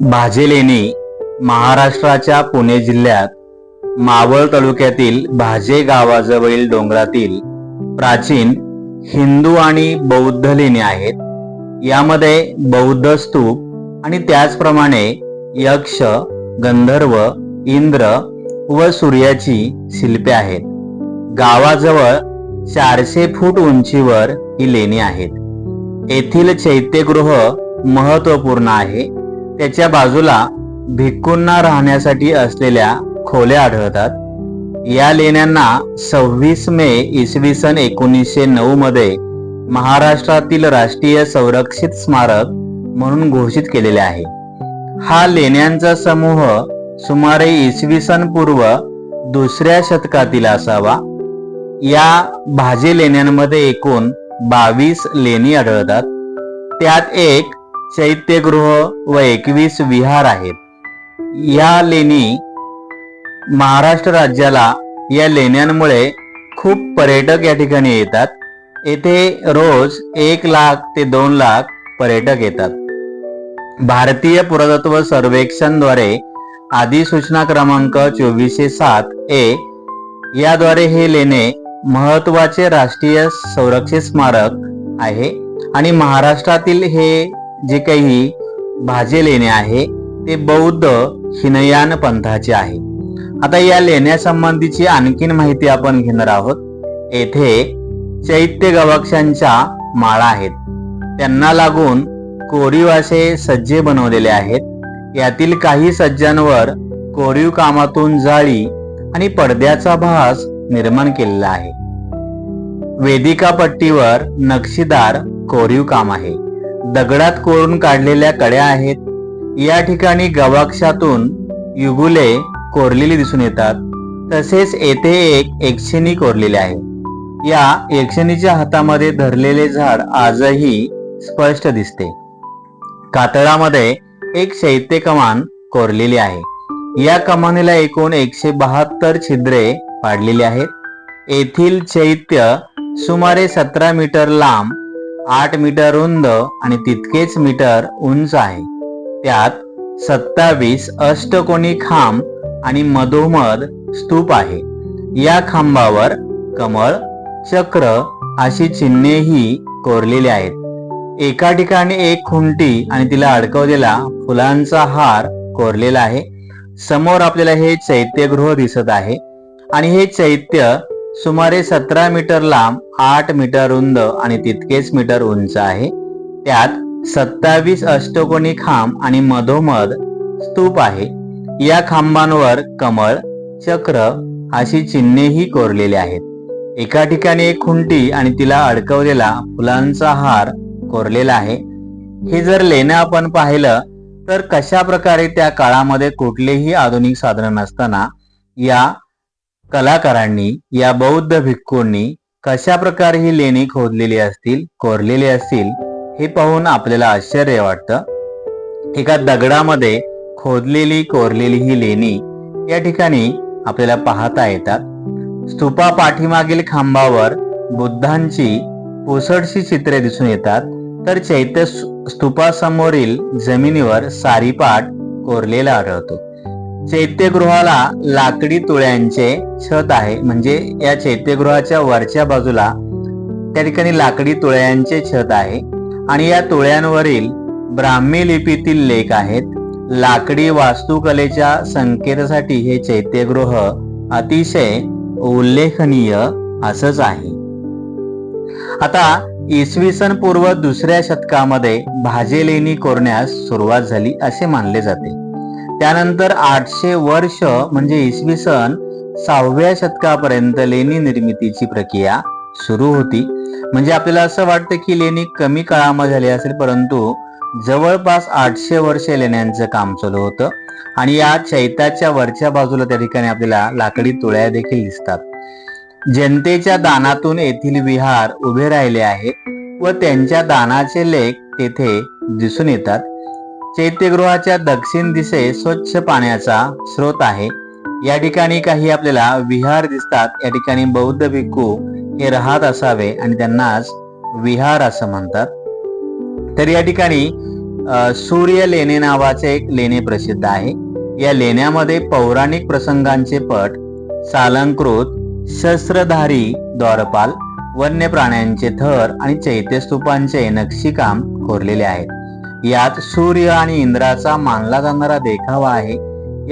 भाजेलेणी महाराष्ट्राच्या पुणे जिल्ह्यात मावळ तालुक्यातील भाजे गावाजवळील डोंगरातील प्राचीन हिंदू आणि बौद्ध लेणी आहेत. यामध्ये बौद्ध स्तूप आणि त्याचप्रमाणे यक्ष गंधर्व इंद्र व सूर्याची शिल्पे आहेत. गावाजवळ चारशे फूट उंचीवर ही लेणी आहेत. येथील चैत्यगृह महत्त्वपूर्ण आहे. त्याच्या बाजूला भिक्खूंना राहण्यासाठी असलेल्या खोल्या आढळतात. या लेण्यांना सव्वीस मे इसवी सन एकोणीसशे नऊ मध्ये महाराष्ट्रातील राष्ट्रीय संरक्षित स्मारक म्हणून घोषित केलेले आहे. हा लेण्यांचा समूह सुमारे इसवी सन पूर्व दुसऱ्या शतकातील असावा. या भाजी लेण्यांमध्ये एकूण बावीस लेणी आढळतात. त्यात एक चैत्यगृह व एकवीस विहार आहेत. या लेणी महाराष्ट्र राज्याला या लेण्यांमुळे खूप पर्यटक या ठिकाणी येतात. येथे रोज एक लाख ते दोन लाख पर्यटक येतात. भारतीय पुरातत्व सर्वेक्षणद्वारे अधिसूचना क्रमांक चोवीसशे सात ए याद्वारे हे लेणे महत्त्वाचे राष्ट्रीय संरक्षित स्मारक आहे आणि महाराष्ट्रातील हे जे काही भाजे लेणे आहे ते बौद्ध हिनयान पंथाचे आहे. आता या लेण्यासंबंधीची आणखीन माहिती आपण घेणार आहोत. येथे चैत्य गवाक्षांच्या माळा आहेत. त्यांना लागून कोरीव असे सज्जे बनवलेले आहेत. यातील काही सज्जांवर कोरीव कामातून जाळी आणि पडद्याचा भास निर्माण केलेला आहे. वेदिका पट्टीवर नक्षीदार कोरीव काम आहे. दगडात कोरून काढलेल्या कड्या आहेत. या ठिकाणी गवाक्षातून युगुले कोरलेली दिसून येतात. तसेच येथे एक एकशेनी कोरलेले आहे. या एकशेनीच्या हातामध्ये धरलेले झाड आजही स्पष्ट दिसते. कातळामध्ये एक शैत्य कमान कोरलेली आहे. या कमानीला एकूण एकशे बहात्तर छिद्रे पाडलेली आहेत. येथील चैत्य सुमारे सतरा मीटर लांब आठ मीटर रुंद आणि तितकेच मीटर उंच आहे. त्यात सत्तावीस अष्टकोनी खांब आणि मधोमध स्तूप आहे. या खांबावर कमळ चक्र अशी चिन्हेही कोरलेली आहेत. एका ठिकाणी एक खुंटी आणि तिला अडकवलेला फुलांचा हार कोरलेला आहे. समोर आपल्याला हे चैत्यगृह दिसत आहे आणि हे चैत्य सुमारे सतरा मीटर लांब आठ मीटर रुंद आणि तितकेच मीटर उंच आहे. त्यात सत्तावीस अष्टकोनी खांब आणि मधोमध स्तूप आहे. या खांबांवर कमळ चक्र अशी चिन्हेही कोरलेली आहेत. एका ठिकाणी एक खुंटी आणि तिला अडकवलेला फुलांचा हार कोरलेला आहे. हे जर लेणं आपण पाहिलं तर कशा प्रकारे त्या काळामध्ये कुठलेही आधुनिक साधन नसताना या कलाकारांनी या बौद्ध भिक्खूंनी कशा प्रकारे ही लेणी खोदलेली असतील कोरलेली असतील हे पाहून आपल्याला आश्चर्य वाटतं. एका दगडामध्ये खोदलेली कोरलेली ही लेणी या ठिकाणी आपल्याला पाहता येतात. स्तूपा पाठीमागील खांबावर बुद्धांची पुसडशी चित्रे दिसून येतात. तर चैत्य स्तूपासमोरील जमिनीवर सारीपाट कोरलेला आढळतो. चैत्यगृहाला लाकडी तुळ्यांचे छत आहे. म्हणजे या चैत्यगृहाच्या वरच्या बाजूला त्या ठिकाणी लाकडी तुळ्यांचे छत आहे. आणि या तुळ्यांवरील ब्राह्मी लिपीतील लेख आहेत. लाकडी वास्तुकलेच्या संकेतासाठी हे चैत्यगृह अतिशय उल्लेखनीय असंच आहे. आता इसवी सन पूर्व दुसऱ्या शतकामध्ये भाजेलेणी कोरण्यास सुरुवात झाली असे मानले जाते. त्यानंतर आठशे वर्ष म्हणजे इसवी सन सहाव्या शतकापर्यंत लेणी निर्मितीची प्रक्रिया सुरू होती. म्हणजे आपल्याला असं वाटतं की लेणी कमी काळामध्ये झाली असेल परंतु जवळपास आठशे वर्ष लेण्यांचं काम चालू होतं. आणि या चैताच्या वरच्या बाजूला त्या ठिकाणी आपल्याला लाकडी तुळ्या देखील दिसतात. जनतेच्या दानातून येथील विहार उभे राहिले आहेत व त्यांच्या दानाचे लेख तेथे दिसून येतात. चैत्यगृहाच्या दक्षिण दिशे स्वच्छ पाण्याचा स्रोत आहे. या ठिकाणी काही आपल्याला विहार दिसतात. या ठिकाणी बौद्ध भिक्खू हे राहत असावे आणि त्यांनाच विहार असं म्हणतात. तर या ठिकाणी सूर्य लेणे नावाचे एक लेणे प्रसिद्ध आहे. या लेण्यामध्ये पौराणिक प्रसंगांचे पट सालंकृत शस्त्रधारी द्वारपाल वन्य प्राण्यांचे थर आणि चैत्यस्तूपांचे नक्षीकाम कोरलेले आहेत. यात सूर्य आणि इंद्राचा मानला जाणारा देखावा आहे.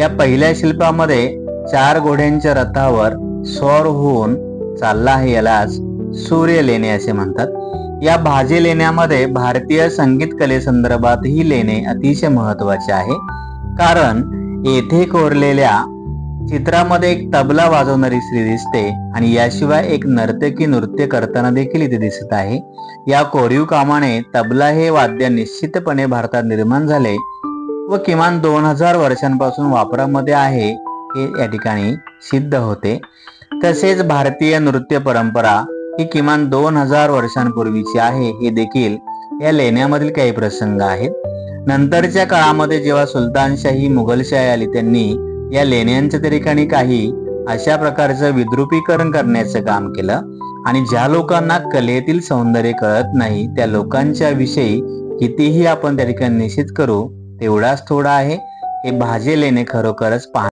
या पहिल्या शिल्पामध्ये चार घोड्यांच्या रथावर स्वर होऊन चालला आहे यालाच सूर्य लेणे असे म्हणतात. या भाजी लेण्यामध्ये भारतीय संगीत कलेसंदर्भात ही लेणे अतिशय महत्त्वाचे आहे. कारण येथे कोरलेल्या चित्रामध्ये एक तबला वाजवणारी स्त्री दिसते आणि याशिवाय एक नर्तकी नृत्य करताना देखील इथे दिसत आहे. या कोरीव कामाने तबला हे वाद्य निश्चितपणे भारतात निर्माण झाले व किमान दोन हजार वर्षांपासून वापरामध्ये आहे हे या ठिकाणी सिद्ध होते. तसेच भारतीय नृत्य परंपरा ही किमान दोन हजार वर्षांपूर्वीची आहे हे देखील या लेण्यामधील काही प्रसंग आहेत. नंतरच्या काळामध्ये जेव्हा सुलतानशाही मुघलशाही आली त्यांनी या लेण्यांच्या त्या ठिकाणी काही अशा प्रकारचं विद्रुपीकरण करण्याचं काम केलं. आणि ज्या लोकांना कलेतील सौंदर्य कळत नाही त्या लोकांच्या विषयी कितीही आपण त्या ठिकाणी निश्चित करू तेवढाच थोडा आहे. हे भाजे लेणे खरोखरच पाह